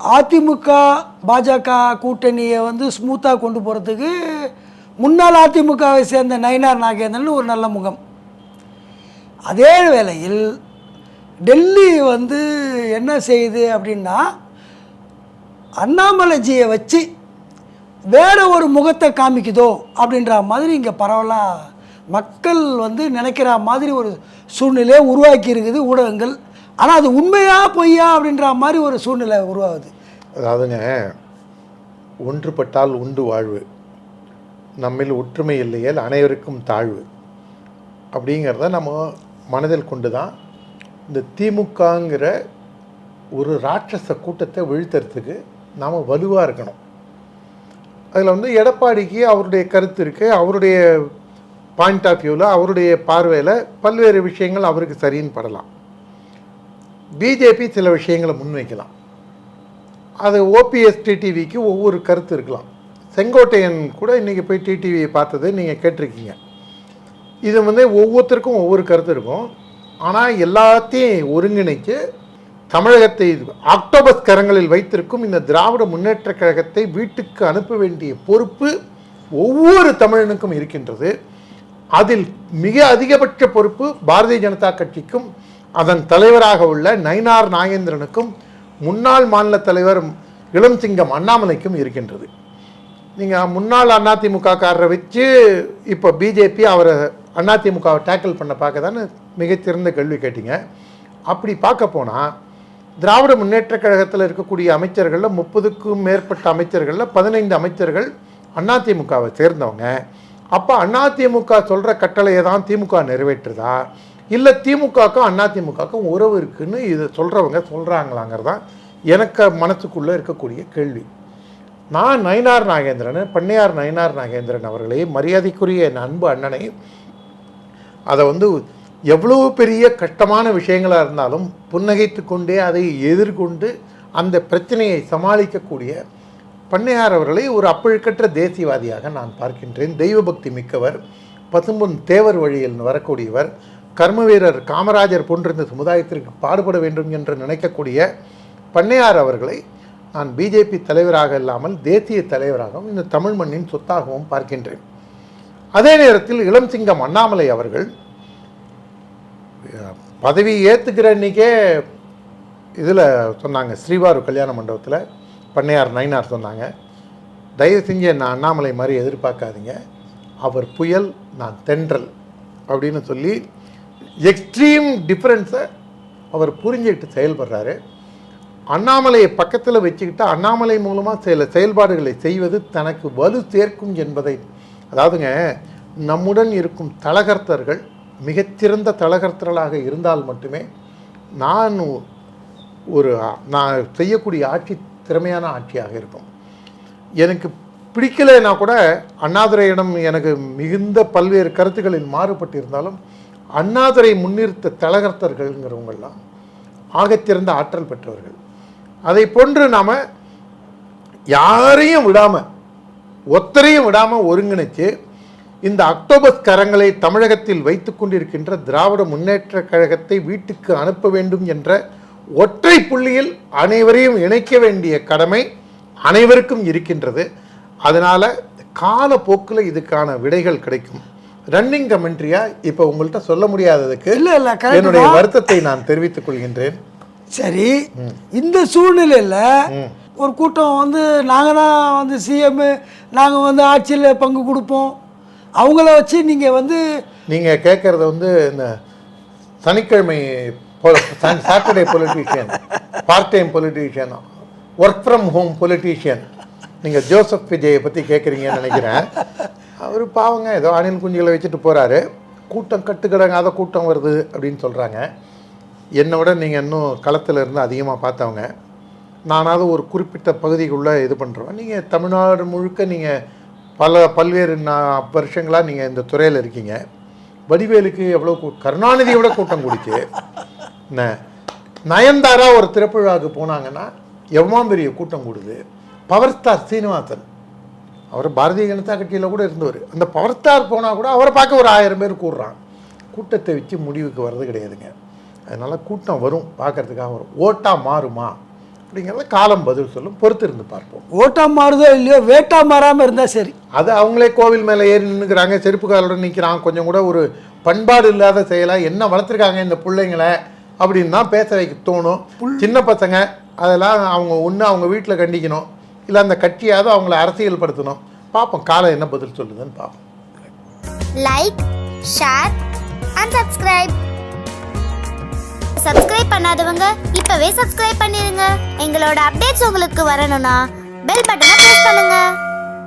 அதிமுக பாஜக கூட்டணியை வந்து ஸ்மூத்தாக கொண்டு போகிறதுக்கு முன்னாள் அதிமுகவை சேர்ந்த நயினார் நாகேந்திரன் ஒரு நல்ல முகம். அதே வேளையில் டெல்லி வந்து என்ன செய்யுது அப்படின்னா அண்ணாமலைஜியை வச்சு வேறு ஒரு முகத்தை காமிக்குதோ அப்படின்ற மாதிரி இங்கே பரவலாக மக்கள் வந்து நினைக்கிற மாதிரி ஒரு சூழ்நிலையை உருவாக்கி இருக்குது ஊடகங்கள். ஆனால் அது உண்மையா பொய்யா அப்படின்ற மாதிரி ஒரு சூழ்நிலை உருவாகுது. அதாவதுங்க ஒன்றுபட்டால் உண்டு வாழ்வு. நம்மில் ஒற்றுமை இல்லையேல் அனைவருக்கும் தாழ்வு. அப்படிங்கிறத நம்ம மனதில் கொண்டு தான் இந்த திமுகங்கிற ஒரு ராட்சச கூட்டத்தை வீழ்த்துறதுக்கு நாம் வலுவாக இருக்கணும். அதில் வந்து எடப்பாடிக்கு அவருடைய கருத்து இருக்குது அவருடைய பாயிண்ட் ஆஃப் வியூவில் அவருடைய பார்வையில் பல்வேறு விஷயங்கள் அவருக்கு சரின்னு படலாம். பிஜேபி சில விஷயங்களை முன்வைக்கலாம். அது ஓபிஎஸ் டிடிவிக்கு ஒவ்வொரு கருத்து இருக்கலாம். செங்கோட்டையன் கூட இன்றைக்கி போய் டிடிவியை பார்த்தது நீங்கள் கேட்டிருக்கீங்க. இது வந்து ஒவ்வொருத்தருக்கும் ஒவ்வொரு கருத்து இருக்கும். ஆனால் எல்லாத்தையும் ஒருங்கிணைத்து தமிழகத்தை ஆக்டோபஸ் கரங்களில் வைத்திருக்கும் இந்த திராவிட முன்னேற்ற கழகத்தை வீட்டுக்கு அனுப்ப வேண்டிய பொறுப்பு ஒவ்வொரு தமிழனுக்கும் இருக்கின்றது. அதில் மிக அதிகபட்ச பொறுப்பு பாரதிய ஜனதா கட்சிக்கும் அதன் தலைவராக உள்ள நயினார் நாகேந்திரனுக்கும் முன்னாள் மாநில தலைவர் இளம் சிங்கம் அண்ணாமலைக்கும் இருக்கின்றது. நீங்கள் முன்னாள் அதிமுகக்காரரை வச்சு இப்போ பிஜேபி அவரை அதிமுகவை டேக்கிள் பண்ண பார்க்க தானே மிகச்சிறந்த கேள்வி கேட்டீங்க. அப்படி பார்க்க போனால் திராவிட முன்னேற்றக் கழகத்தில் இருக்கக்கூடிய அமைச்சர்களில் முப்பதுக்கும் மேற்பட்ட அமைச்சர்களில் பதினைந்து அமைச்சர்கள் அதிமுகவை சேர்ந்தவங்க. அப்போ அதிமுக சொல்கிற கட்டளையை தான் திமுக நிறைவேற்றுதா? இல்லை திமுகக்கும் அண்ணா திமுகக்கும் உறவு இருக்குன்னு இது சொல்கிறவங்க சொல்கிறாங்களாங்கிறது தான் எனக்கு மனசுக்குள்ளே இருக்கக்கூடிய கேள்வி. நான் நயினார் நாகேந்திரன் பண்ணையார் நயினார் நாகேந்திரன் அவர்களே மரியாதைக்குரிய என் அன்பு அண்ணனை அதை வந்து எவ்வளோ பெரிய கஷ்டமான விஷயங்களாக இருந்தாலும் புன்னகைத்து கொண்டே அதை எதிர்கொண்டு அந்த பிரச்சனையை சமாளிக்கக்கூடிய பண்ணையார் அவர்களை ஒரு அப்பழுக்கற்ற தேசியவாதியாக நான் பார்க்கின்றேன். தெய்வ பக்தி மிக்கவர் பசும்பொன் தேவர் வழியில் வரக்கூடியவர் கர்ம வீரர் காமராஜர் போன்ற இந்த சமுதாயத்திற்கு பாடுபட வேண்டும் என்று நினைக்கக்கூடிய பண்ணையார் அவர்களை நான் பிஜேபி தலைவராக இல்லாமல் தேசிய தலைவராகவும் இந்த தமிழ் மண்ணின் சொத்தாகவும் பார்க்கின்றேன். அதே நேரத்தில் இளம் சிங்கம் அண்ணாமலை அவர்கள் பதவி ஏற்றுக்கிற அன்றைக்கே இதில் சொன்னாங்க ஸ்ரீவாரு கல்யாண மண்டபத்தில் பண்ணையார் நயினார் சொன்னாங்க தயவு செஞ்சு நான் அண்ணாமலை மாதிரி எதிர்பார்க்காதீங்க அவர் புயல் நான் தென்றல் அப்படின்னு சொல்லி எக்ஸ்ட்ரீம் டிஃப்ரென்ஸை அவர் புரிஞ்சுக்கிட்டு செயல்படுறாரு. அண்ணாமலையை பக்கத்தில் வச்சுக்கிட்டு அண்ணாமலை மூலமாக சில செயல்பாடுகளை செய்வது தனக்கு வலு சேர்க்கும் என்பதை அதாவதுங்க நம்முடன் இருக்கும் தலகர்த்தர்கள் மிகச்சிறந்த தலகர்த்தர்களாக இருந்தால் மட்டுமே நான் ஒரு நான் செய்யக்கூடிய ஆட்சி திறமையான ஆட்சியாக இருக்கும். எனக்கு பிடிக்கலைன்னா கூட அண்ணாதுரையிடம் எனக்கு மிகுந்த பல்வேறு கருத்துக்களில் மாறுபட்டு இருந்தாலும் அண்ணாதுரை முன்னிறுத்த தலகர்த்தர்கள்ங்கிறவங்கெல்லாம் ஆகத்திறந்த ஆற்றல் பெற்றவர்கள். அதை போன்று நாம் யாரையும் விடாமல் ஒத்தரையும் விடாமல் ஒருங்கிணைத்து இந்த அக்டோபஸ் கரங்களை தமிழகத்தில் வைத்து கொண்டிருக்கின்ற திராவிட முன்னேற்ற கழகத்தை வீட்டுக்கு அனுப்ப வேண்டும் என்ற ஒற்றை புள்ளியில் அனைவரையும் இணைக்க வேண்டிய கடமை அனைவருக்கும் இருக்கின்றது. அதனால் காலப்போக்கில் இதுக்கான விடைகள் கிடைக்கும். ரன்னிங் கமெண்ட்ரியா இப்போ உங்கள்கிட்ட சொல்ல முடியாததுக்கு இல்லை இல்லை என்னுடைய வருத்தத்தை நான் தெரிவித்துக் கொள்கின்றேன். சரி இந்த சூழ்நிலையில் ஒரு கூட்டம் வந்து நாங்கள் தான் வந்து சிஎம் நாங்கள் வந்து ஆட்சியில் பங்கு கொடுப்போம். அவங்கள வச்சு நீங்கள் வந்து நீங்கள் கேட்குறத வந்து இந்த சனிக்கிழமை Saturday politician part time politician work from home politician நீங்கள் ஜோசப் விஜயை பற்றி கேட்குறீங்கன்னு நினைக்கிறேன். அவர் பாவங்க ஏதோ அணில் குஞ்சுகளை வச்சுட்டு போகிறாரு கூட்டம் கட்டுக்கிடங்காத கூட்டம் வருது அப்படின்னு சொல்கிறாங்க என்னை விட நீங்கள் இன்னும் களத்தில் இருந்து அதிகமாக பார்த்தவங்க. நானாவது ஒரு குறிப்பிட்ட பகுதிக்குள்ளே இது பண்ணுறோம் நீங்கள் தமிழ்நாடு முழுக்க நீங்கள் பல பல்வேறு நான் வருஷங்களாக நீங்கள் இந்த துறையில் இருக்கீங்க. வடிவேலுக்கு எவ்வளோ கூ- கருணாநிதியை விட கூட்டம் கூடிச்சு. என்ன நயன்தாரா ஒரு திரைப்பழாவுக்கு போனாங்கன்னா எவ்வளோ பெரிய கூட்டம் கூடுது. பவர் ஸ்டார் சீனிவாசன் அவர் பாரதிய ஜனதா கட்சியில் கூட இருந்தவர். அந்த பவர் ஸ்டார் போனால் கூட அவரை பார்க்க ஒரு ஆயிரம் பேர் கூடுறான் கூட்டத்தை வச்சு முடிவுக்கு வர்றது கிடையாதுங்க. அதனால் கூட்டம் வரும் பார்க்கறதுக்காக வரும். ஓட்டாக மாறுமா? அப்படிங்கிறத காலம் பதில் சொல்லும் பொறுத்து இருந்து பார்ப்போம். ஓட்டா மாறுதோ இல்லையோ வேட்டா மாறாமல் இருந்தால் சரி. அது அவங்களே கோவில் மேலே ஏறி நின்றுக்கிறாங்க செருப்பு காலோட நிற்கிறான் கொஞ்சம் கூட ஒரு பண்பாடு இல்லாத செயலாக என்ன வளர்த்துருக்காங்க இந்த பிள்ளைங்களை அப்படின்னு தான் பேச வைக்க தோணும். சின்ன பசங்க அதெல்லாம் அவங்க ஒன்று அவங்க வீட்டில் கண்டிக்கணும். இல்லை அந்த கட்சியாவது அவங்கள அரசியல்படுத்தணும். பார்ப்போம் காலம் என்ன பதில் சொல்லுதுன்னு பார்ப்போம். Like share and subscribe subscribe பண்ணாதவங்க இப்பவே சப்ஸ்கிரைப் பண்ணிருங்க. எங்களோட அப்டேட்ஸ் உங்களுக்கு வரணும்னா பெல் பட்டனை ப்ரெஸ் பண்ணுங்க.